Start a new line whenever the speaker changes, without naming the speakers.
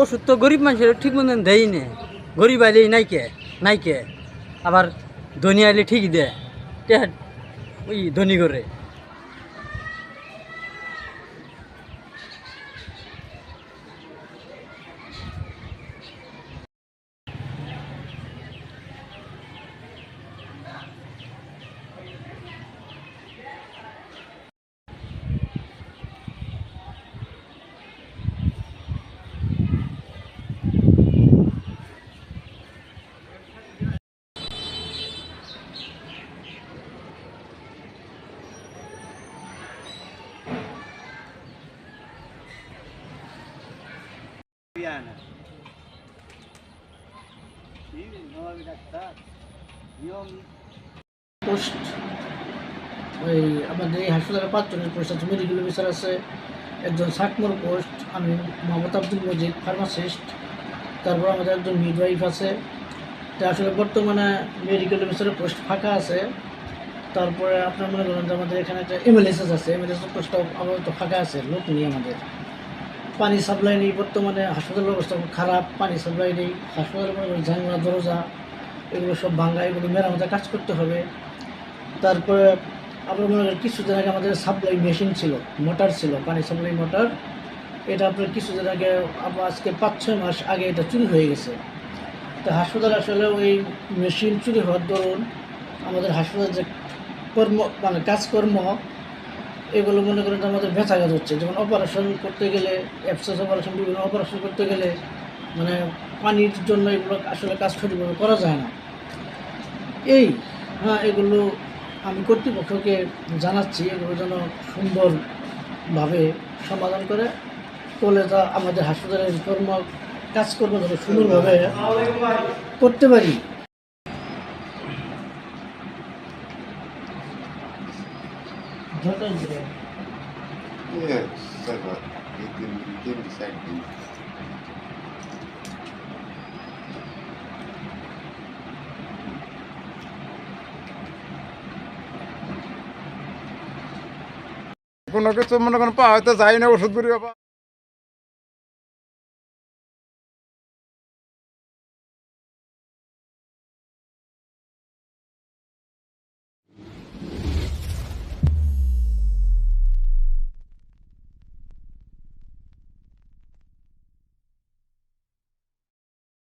ওষুধ তো গরিব মানুষের ঠিক মতন দেয় নে। গরিব আইলেই নাইকে নাইকে। আবার ধনী আইলে ঠিক দেয় টেহা ওই ধনী করে
পোস্ট ওই আমাদের এই হাসপাতালে পাঁচজনের পোস্ট আছে মেডিকেল অফিসার আছে, একজন সাকমোর পোস্ট আমি মোহাম্মদ আব্দুল মজিদ ফার্মাসিস্ট তারপর আমাদের একজন মিডওয়াইফ আছে। আসলে বর্তমানে মেডিকেল অফিসারের পোস্ট ফাঁকা আছে। তারপরে আপনার মনে করেন যে আমাদের এখানে একটা এমএলএসএস আছে এমএলএসএস পোস্টটা আপাতত ফাঁকা আছে, লোক নিয়ে আমাদের। পানি সাপ্লাই নেই, বর্তমানে হাসপাতালের অবস্থা খুব খারাপ, পানি সাপ্লাই নেই, হাসপাতালের মনে ঝাঙ্গা দরজা, এগুলো সব ভাঙ্গা, এগুলো মেরামতের কাজ করতে হবে। তারপরে আপনার মনে করেন কিছুদিন আগে আমাদের সাপ্লাই মেশিন ছিল মোটর ছিল, পানি সাপ্লাই মোটর এটা আপনার কিছুদিন আগে আজকে পাঁচ ছয় মাস আগে এটা চুরি হয়ে গেছে। তো হাসপাতাল আসলে ওই মেশিন চুরি হওয়ার দরুন আমাদের হাসপাতাল যে কর্ম মানে কাজকর্ম এগুলো মনে করেন আমাদের ভেচাঘাত হচ্ছে। যেমন অপারেশন করতে গেলে অ্যাপসেস অপারেশন বিভিন্ন অপারেশন করতে গেলে মানে পানির জন্য এগুলো আসলে কাজ সঠিকভাবে করা যায় না। এই হ্যাঁ এগুলো আমি কর্তৃপক্ষকে জানাচ্ছি, এগুলো যেন সুন্দরভাবে সমাধান করে কলেজা আমাদের হাসপাতালের কর্ম কাজকর্ম যেন সুন্দরভাবে করতে পারি। ধন্যবাদ
Yes, seven. You can, he can decide this.
কোনো কিছু মনে করেন পাওয়া হয়তো যাই না ওষুধ করি